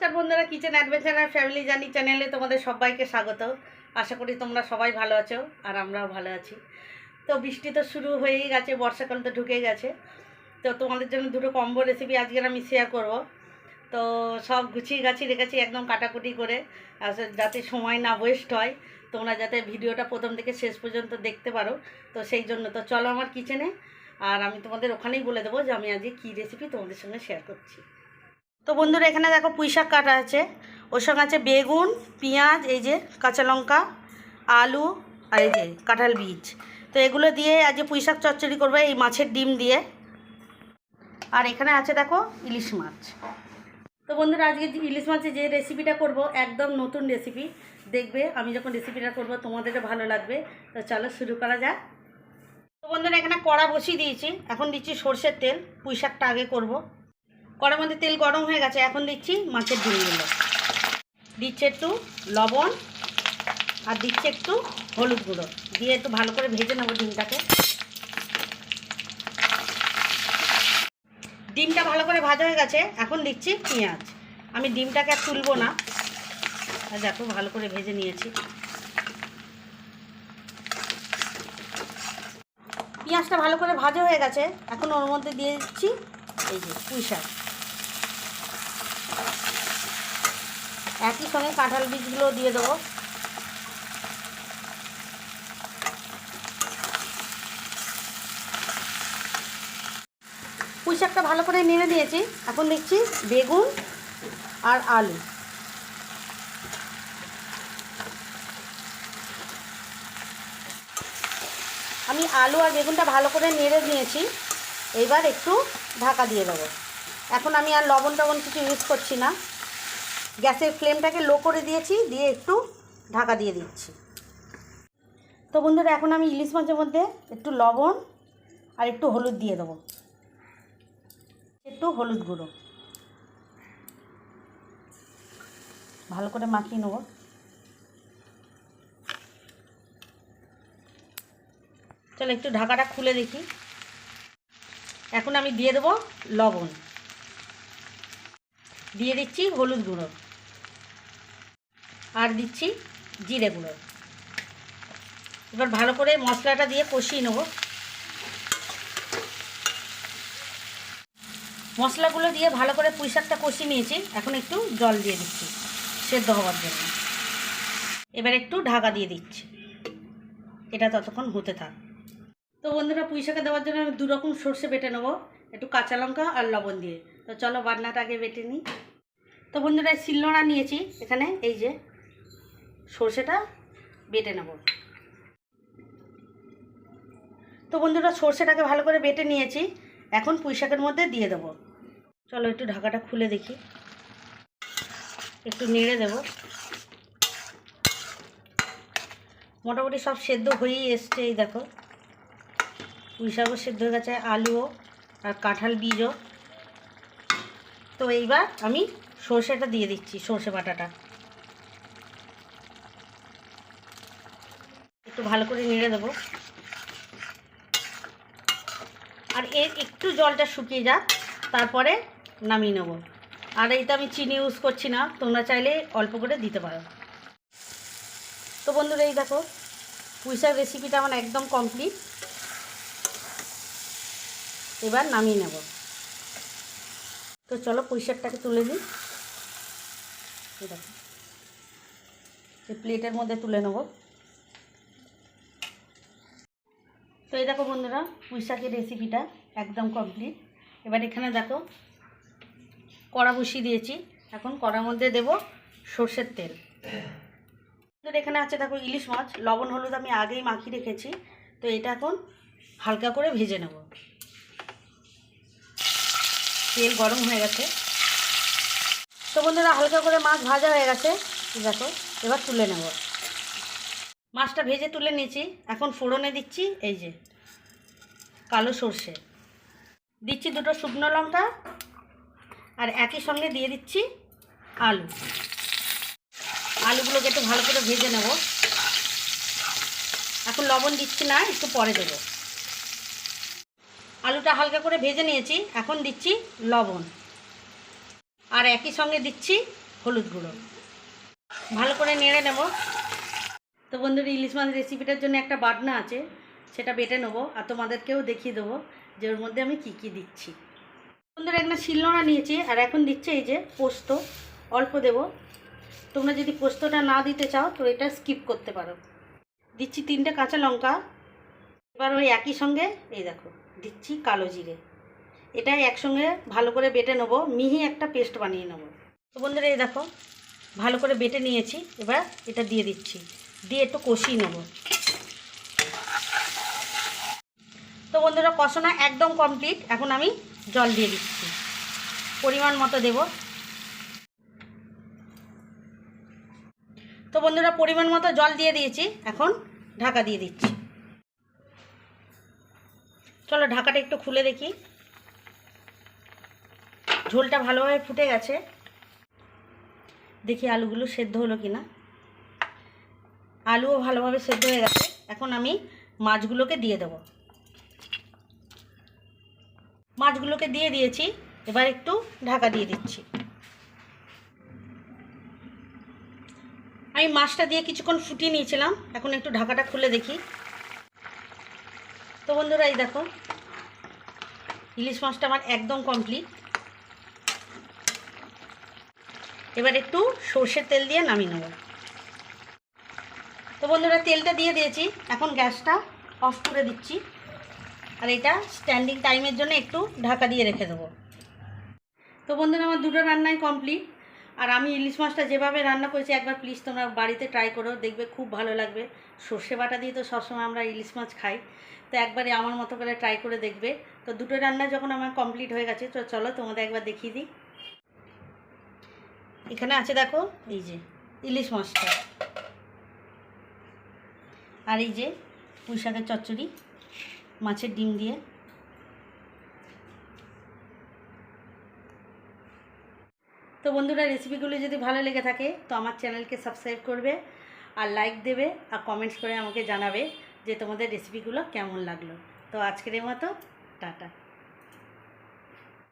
নমস্কার বন্ধুরা kitchen adventure family জানি চ্যানেলে তোমাদের সবাইকে স্বাগত। আশা করি তোমরা সবাই ভালো আছো আর আমরাও ভালো আছি। তো বৃষ্টি তো শুরু হয়েই গেছে, বর্ষাকাল তো ঢুকে গেছে। তো তোমাদের জন্য দুটো কম্বো রেসিপি আজকের আমি শেয়ার করব। তো সব গুছিয়ে গাছিয়ে রেখেছি একদম কাটাকুটি করে যাতে সময় না ওয়েস্ট হয়, তোমরা যাতে ভিডিওটা প্রথম থেকে শেষ পর্যন্ত দেখতে পারো। তো সেই জন্য, তো চলো আমার কিচেনে আর আমি তোমাদের ওখানেই বলে দেবো যে আমি আজকে কী রেসিপি তোমাদের সঙ্গে শেয়ার করছি। তো বন্ধুরা, এখানে দেখো পুঁই শাক কাটা আছে। ওর সঙ্গে আছে বেগুন, পেঁয়াজ, এই যে কাঁচা লঙ্কা, আলু আর এই যে কাঁঠাল বীজ। তো এগুলো দিয়ে আজকে পুঁই শাক চচ্চড়ি করবে এই মাছের ডিম দিয়ে। আর এখানে আছে দেখো ইলিশ মাছ। তো বন্ধুরা, আজকে ইলিশ মাছের যে রেসিপিটা করব, একদম নতুন রেসিপি দেখবে আমি যখন রেসিপিটা করব, তোমাদেরও ভালো লাগবে। তো চলো শুরু করা যাক। তো বন্ধুরা, এখানে কড়া বসিয়ে দিয়েছি। এখন দিচ্ছি সর্ষের তেল পুঁই শাকটা আগে করব। কড়ার মধ্যে তেল গরম হয়ে গেছে, এখন দিচ্ছি মাছের ডিমগুলো দিচ্ছে একটু লবণ আর দিচ্ছে একটু হলুদ গুঁড়ো। দিয়ে একটু ভালো করে ভেজে নেব ডিমটাকে। ডিমটা ভালো করে ভাজা হয়ে গেছে, এখন দিচ্ছি পেঁয়াজ। আমি ডিমটাকে আর তুলবো না। দেখো, ভালো করে ভেজে নিয়েছি। পেঁয়াজটা ভালো করে ভাজা হয়ে গেছে, এখন ওর মধ্যে দিয়ে দিচ্ছি এই যে পুঁই শাক। একই সঙ্গে কাঁঠাল বীজগুলো দিয়ে দেবো। পুঁই শাকটা ভালো করে নেড়ে দিয়েছি। এখন দেখছি বেগুন আর আলু। আমি আলু আর বেগুনটা ভালো করে নেড়ে নিয়েছি এবার একটু ঢাকা দিয়ে দেবো। এখন আমি আর লবণ টবণ কিছু ইউজ করছি না। গ্যাসের ফ্লেমটাকে লো করে দিয়েছি, দিয়ে একটু ঢাকা দিয়ে দিচ্ছি। তো বন্ধুরা, এখন আমি ইলিশ মাছের মধ্যে একটু লবণ আর একটু হলুদ দিয়ে দেবো। একটু হলুদ গুঁড়ো। ভালো করে মাখিয়ে নেব। চলো একটু ঢাকাটা খুলে দেখি। এখন আমি দিয়ে দেবো লবণ। দিয়ে দিচ্ছি হলুদ গুঁড়ো। আর দিচ্ছি জিরে গুঁড়ো। এবার ভালো করে মশলাটা দিয়ে কষিয়ে নেব। মশলাগুলো দিয়ে ভালো করে পুঁই শাকটা কষিয়ে নিয়েছি। এখন একটু জল দিয়ে দিচ্ছি, সেদ্ধ হওয়ার জন্য। এবার একটু ঢাকা দিয়ে দিচ্ছি। এটা ততক্ষণ হতে থাক। তো বন্ধুরা, পুঁই শাকে দেওয়ার জন্য আমি দুরকম সর্ষে বেটে নেব, একটু কাঁচা লঙ্কা আর লবণ দিয়ে। তো চলো বাটনাটা আগে বেটে নিই। তো বন্ধুরা, শিলনোড়া নিয়েছি এখানে, এই যে সর্ষেটা বেটে নেব। তো বন্ধুরা, সর্ষেটাকে ভালো করে বেটে নিয়েছি। এখন পুঁই শাকের মধ্যে দিয়ে দেবো। চলো একটু ঢাকাটা খুলে দেখি। একটু নেড়ে দেব। মোটামুটি সব সেদ্ধ হয়েই এসছে, এই দেখো। পুঁই শাকও সেদ্ধ হয়ে গেছে, আলুও আর কাঁঠাল বীজও। তো এইবার আমি সর্ষেটা দিয়ে দিচ্ছি, সর্ষে বাটাটা। একটু ভালো করে নেড়ে দেবো। আর এর একটু জলটা শুকিয়ে যাক, তারপরে নামিয়ে নেব। আর এইটা আমি চিনি ইউজ করছি না, তোমরা চাইলে অল্প করে দিতে পারো। তো বন্ধুরা, এই দেখো, পুঁইশাক রেসিপিটা আমার একদম কমপ্লিট এবার নামিয়ে নেব। তো চলো পুঁইশাকটাকে তুলে দিই দেখো প্লেটের মধ্যে তুলে নেব। তো এই দেখো বন্ধুরা, পুঁইশাকের রেসিপিটা একদম কমপ্লিট এবার এখানে দেখো, কড়া বসিয়ে দিয়েছি। এখন কড়ার মধ্যে দেব সর্ষের তেল। এখানে আছে দেখো ইলিশ মাছ। লবণ, হলুদ আমি আগেই মাখিয়ে রেখেছি। তো এটা এখন হালকা করে ভেজে নেব। তেল গরম হয়ে গেছে। তো বন্ধুরা, হালকা করে মাছ ভাজা হয়ে গেছে। দেখো, এবার তুলে নেব। মাছটা ভেজে তুলে নিয়েছি। এখন ফোড়নে দিচ্ছি, এই যে, কালো সর্ষে। দিচ্ছি দুটো শুকনো লঙ্কা আর একই সঙ্গে দিয়ে দিচ্ছি আলু। আলুগুলোকে একটু ভালো করে ভেজে নেব। এখন লবণ দিচ্ছি না, একটু পরে দেবো। আলুটা হালকা করে ভেজে নিয়েছি, এখন দিচ্ছি লবণ। আর একই সঙ্গে দিচ্ছি হলুদ গুঁড়ো। ভালো করে নেড়ে নেব। তো বন্ধুরা ইলিশ মাছ রেসিপিটার জন্য একটা বাটনা আছে। সেটা বেটে নেব আর তোমাদেরকেও দেখিয়ে দেবো যে ওর মধ্যে আমি কি কি দিচ্ছি। বন্ধুরা, একটা শিলনোড়া নিয়েছি আর এখন দিচ্ছে এই যে পোস্ত। অল্প দেব। তোমরা যদি পোস্তটা না দিতে চাও, তো এটা স্কিপ করতে পারো। দিচ্ছি তিনটে কাঁচা লঙ্কা। এবার ওই একই সঙ্গে, এই দেখো, দিচ্ছি কালো জিরে। এটা একসঙ্গে ভালো করে বেটে নেব। মিহি একটা পেস্ট বানিয়ে নেব। তো বন্ধুরা, এই দেখো, ভালো করে বেটে নিয়েছি। এবার এটা দিয়ে দিচ্ছি। দিয়ে একটু কষিয়ে নেব। তো বন্ধুরা, কষানো একদম কমপ্লিট এখন আমি জল দিয়ে দিচ্ছি। পরিমাণ মতো দেব। তো বন্ধুরা, পরিমাণ মতো জল দিয়ে দিয়েছি। এখন ঢাকা দিয়ে দিচ্ছি। চলো ঢাকাটা একটু খুলে দেখি। ঝোলটা ভালোভাবে ফুটে গেছে। দেখি আলুগুলো সেদ্ধ হলো কিনা। আলুও ভালোভাবে সেদ্ধ হয়ে গেছে। এখন আমি মাছগুলোকে দিয়ে দেব। মাছগুলোকে দিয়ে দিয়েছি, এবার একটু ঢাকা দিয়ে দিচ্ছি। আমি মাছটা দিয়ে কিছুক্ষণ ফুটিয়ে নিয়েছিলাম, এখন একটু ঢাকাটা খুলে দেখি। তো বন্ধুরা, এই দেখো, ইলিশ মাছটা আমার একদম কমপ্লিট এবার একটু সর্ষের তেল দিয়ে নামিয়ে নেব। তো বন্ধুরা, তেলটা দিয়ে দিয়েছি। এখন গ্যাসটা অফ করে দিচ্ছি। আর এটা স্ট্যান্ডিং টাইমের জন্য একটু ঢাকা দিয়ে রেখে দেবো। তো বন্ধুরা, আমার দুটো রান্নাই কমপ্লিট আর আমি ইলিশ মাছটা যেভাবে রান্না করেছি, একবার প্লিজ তোমরা বাড়িতে ট্রাই করো, দেখবে খুব ভালো লাগবে। সর্ষে বাটা দিয়ে তো সবসময় আমরা ইলিশ মাছ খাই। তো একবারে আমার মতো করে ট্রাই করে দেখবে। তো দুটো রান্না যখন আমার কমপ্লিট হয়ে গেছে, তো চলো তোমাদের একবার দেখিয়ে দিই। এখানে আছে দেখো, এই যে ইলিশ মাছটা। আর এই যে পুঁই শাকের চচ্চড়ি, মাছের ডিম দিয়ে। তো বন্ধুরা রেসিপিগুলো যদি ভালো লেগে থাকে, তো আমার চ্যানেলকে সাবস্ক্রাইব করবে আর লাইক দেবে আর কমেন্টস করে আমাকে জানাবে যে তোমাদের রেসিপিগুলো কেমন লাগল। তো আজকের মতো, টাটা।